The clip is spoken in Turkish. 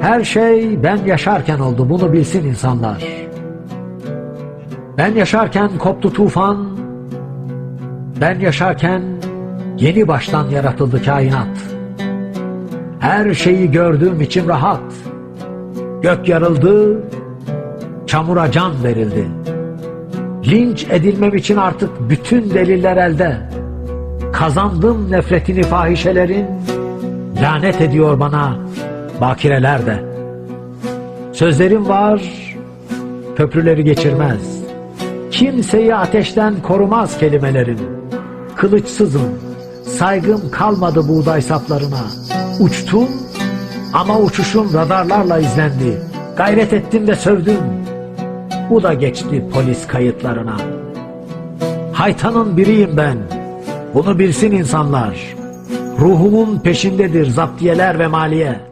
Her şey ben yaşarken oldu bunu bilsin insanlar. Ben yaşarken koptu tufan. Ben yaşarken yeni baştan yaratıldı kainat. Her şeyi gördüğüm için rahat. Gök yarıldı, çamura can verildi. Linç edilmem için artık bütün deliller elde. Kazandım nefretini fahişelerin, lanet ediyor bana bakireler de. Sözlerim var, köprüleri geçirmez. Kimseyi ateşten korumaz kelimelerim. Kılıçsızım, saygım kalmadı buğday saplarına. Uçtum ama uçuşum radarlarla izlendi. Gayret ettim de sövdüm. Bu da geçti polis kayıtlarına. Haytanın biriyim ben. Bunu bilsin insanlar. Ruhumun peşindedir zaptiyeler ve maliye.